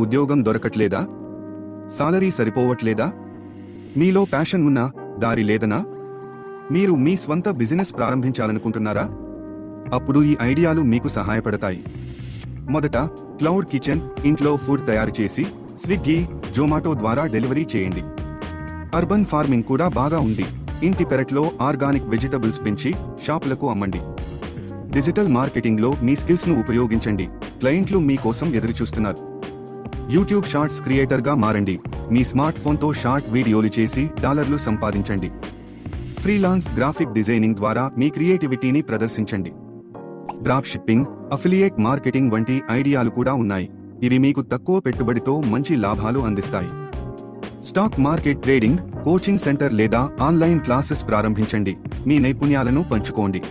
ఉద్యోగం దొరకట్లేదా? సాలరీ సరిపోవట్లేదా? మీలో ప్యాషన్ ఉన్నా దారి లేదనా? మీరు మీ స్వంత బిజినెస్ ప్రారంభించాలనుకుంటున్నారా? అప్పుడు ఈ ఐడియాలు మీకు సహాయపడతాయి. మొదట క్లౌడ్ కిచెన్ ఇంట్లో ఫుడ్ తయారు చేసి స్విగ్గీ జొమాటో ద్వారా డెలివరీ చేయండి. అర్బన్ ఫార్మింగ్ కూడా బాగా ఉంది. ఇంటి పెరట్లో ఆర్గానిక్ వెజిటబుల్స్ పెంచి షాపులకు అమ్మండి. డిజిటల్ మార్కెటింగ్లో మీ స్కిల్స్ను ఉపయోగించండి. క్లయింట్లు మీకోసం ఎదురుచూస్తున్నారు. యూట్యూబ్ షార్ట్స్ క్రియేటర్గా మారండి. మీ స్మార్ట్ ఫోన్తో షార్ట్ వీడియోలు చేసి డాలర్లు సంపాదించండి. ఫ్రీలాన్స్ గ్రాఫిక్ డిజైనింగ్ ద్వారా మీ క్రియేటివిటీని ప్రదర్శించండి. డ్రాప్ షిప్పింగ్ అఫిలియేట్ మార్కెటింగ్ వంటి ఐడియాలు కూడా ఉన్నాయి. ఇవి మీకు తక్కువ పెట్టుబడితో మంచి లాభాలు అందిస్తాయి. Stock market trading coaching centre లేదా ఆన్లైన్ క్లాసెస్ ప్రారంభించండి. మీ నైపుణ్యాలను పంచుకోండి.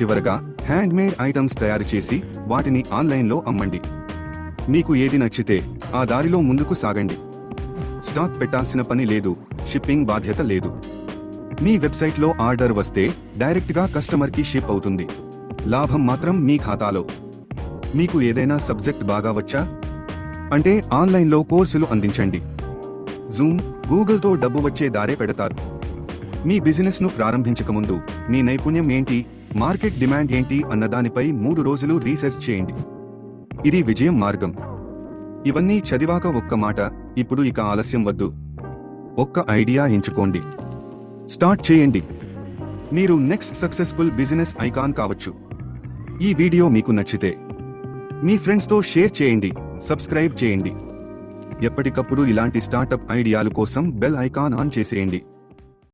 చివరగా హ్యాండ్మేడ్ ఐటమ్స్ తయారు చేసి వాటిని ఆన్లైన్లో అమ్మండి. మీకు ఏది నచ్చితే ఆ దారిలో ముందుకు సాగండి. స్టాక్ పెట్టాల్సిన పని లేదు షిప్పింగ్ బాధ్యత లేదు. మీ వెబ్సైట్లో ఆర్డర్ వస్తే డైరెక్ట్గా కస్టమర్కి షిప్ అవుతుంది. లాభం మాత్రం మీ ఖాతాలో. మీకు ఏదైనా సబ్జెక్ట్ బాగా వచ్చా? అంటే ఆన్లైన్లో కోర్సులు అందించండి. జూమ్ గూగుల్తో డబ్బు వచ్చే దారే పెడతారు. మీ బిజినెస్ను ప్రారంభించకముందు మీ నైపుణ్యం ఏంటి మార్కెట్ డిమాండ్ ఏంటి అన్నదానిపై మూడు రోజులు రీసెర్చ్ చేయండి. ఇది విజయం మార్గం. ఇవన్నీ చదివాక ఒక్క మాట ఇప్పుడు ఇక ఆలస్యం వద్దు. ఒక్క ఐడియా ఎంచుకోండి. స్టార్ట్ చేయండి. మీరు నెక్స్ట్ సక్సెస్ఫుల్ బిజినెస్ ఐకాన్ కావచ్చు. ఈ వీడియో మీకు నచ్చితే మీ ఫ్రెండ్స్తో షేర్ చేయండి సబ్స్క్రైబ్ చేయండి. ఎప్పటికప్పుడు ఇలాంటి స్టార్టప్ ఐడియాలు కోసం బెల్ ఐకాన్ ఆన్ చేసేయండి.